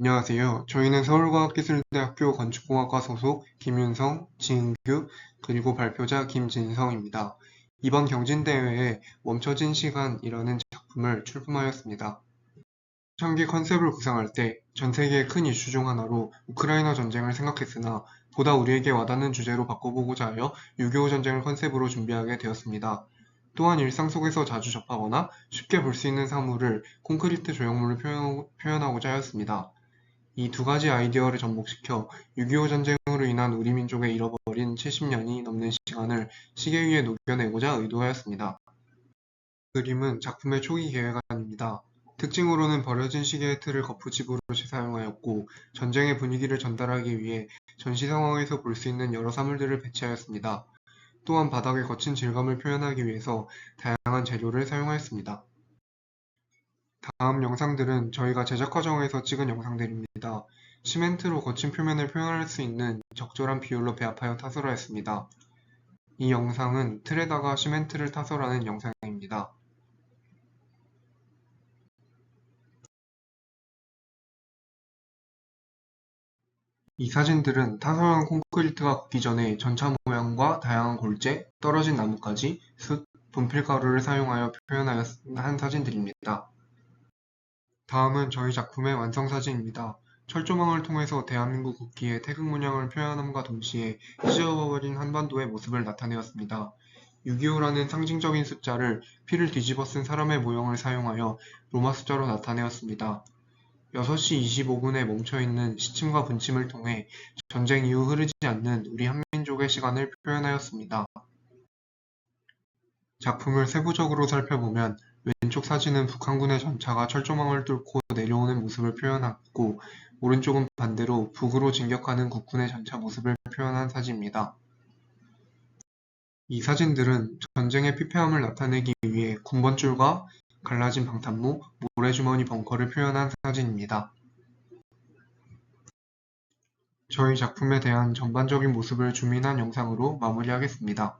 안녕하세요. 저희는 서울과학기술대학교 건축공학과 소속 김윤성, 지은규, 그리고 발표자 김진성입니다. 이번 경진대회에 멈춰진 시간이라는 작품을 출품하였습니다. 초창기 컨셉을 구상할 때 전 세계의 큰 이슈 중 하나로 우크라이나 전쟁을 생각했으나 보다 우리에게 와닿는 주제로 바꿔보고자 하여 6.25 전쟁을 컨셉으로 준비하게 되었습니다. 또한 일상 속에서 자주 접하거나 쉽게 볼 수 있는 사물을 콘크리트 조형물로 표현, 표현하고자 하였습니다. 이 두 가지 아이디어를 접목시켜 6.25 전쟁으로 인한 우리 민족의 잃어버린 70년이 넘는 시간을 시계 위에 녹여내고자 의도하였습니다. 그림은 작품의 초기 계획안입니다. 특징으로는 버려진 시계의 틀을 거푸집으로 사용하였고 전쟁의 분위기를 전달하기 위해 전시 상황에서 볼 수 있는 여러 사물들을 배치하였습니다. 또한 바닥의 거친 질감을 표현하기 위해서 다양한 재료를 사용하였습니다. 다음 영상들은 저희가 제작 과정에서 찍은 영상들입니다. 시멘트로 거친 표면을 표현할 수 있는 적절한 비율로 배합하여 타설하였습니다. 이 영상은 틀에다가 시멘트를 타설하는 영상입니다. 이 사진들은 타설한 콘크리트가 굳기 전에 전차 모양과 다양한 골재, 떨어진 나뭇가지, 숯, 분필가루를 사용하여 표현하여 한 사진들입니다. 다음은 저희 작품의 완성 사진입니다. 철조망을 통해서 대한민국 국기의 태극 문양을 표현함과 동시에 찢어버린 한반도의 모습을 나타내었습니다. 6.25라는 상징적인 숫자를 피를 뒤집어 쓴 사람의 모형을 사용하여 로마 숫자로 나타내었습니다. 6시 25분에 멈춰있는 시침과 분침을 통해 전쟁 이후 흐르지 않는 우리 한민족의 시간을 표현하였습니다. 작품을 세부적으로 살펴보면 왼쪽 사진은 북한군의 전차가 철조망을 뚫고 내려오는 모습을 표현했고 오른쪽은 반대로 북으로 진격하는 국군의 전차 모습을 표현한 사진입니다. 이 사진들은 전쟁의 피폐함을 나타내기 위해 군번줄과 갈라진 방탄모, 모래주머니 벙커를 표현한 사진입니다. 저희 작품에 대한 전반적인 모습을 주민한 영상으로 마무리하겠습니다.